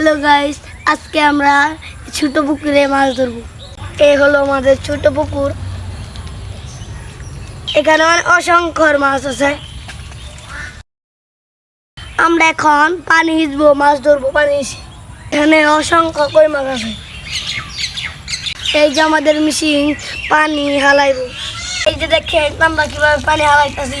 Hello guys আজকে আমরা ছোট পুকুরে মাছ ধরবো। এই হলো আমাদের ছোট পুকুর। এখানে অসংখ্য মাছ আছে। আমরা এখন পানি হিচবো, মাছ ধরবো পানি এখানে অসংখ্য কই মাছ আছে। এই যে আমাদের মেশিন পানি হালাইব। এই যে দেখে আমরা কীভাবে পানি হালাইতেছি।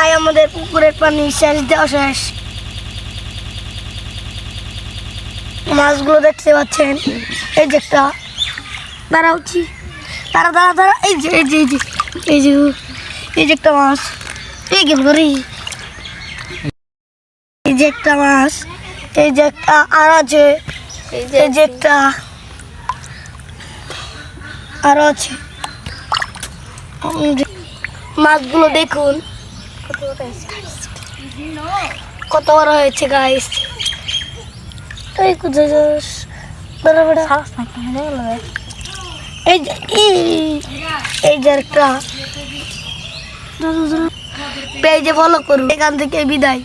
প্রায় আমাদের পুকুরের পানি শেষ, দেওয়া শেষ। মাছগুলো দেখতে পাচ্ছেন, এই যে একটা। দাঁড়া উঠছি তারা দাঁড়া দাঁড়া, এই যে এই যে এই যে এই যে এই যে একটা মাছ। এই গেল রে এই যে একটা মাছ, এই যে একটা আর আছে, এই যে একটা আরও আছে। মাছগুলো দেখুন। কত হয়েছে গাইস তুই কোথায় যাস বড় বেড়া এই এই- এই যে একটা। দাঁড়া, দাঁড়া। যে। ফলো করুন। এখান থেকে বিদায়।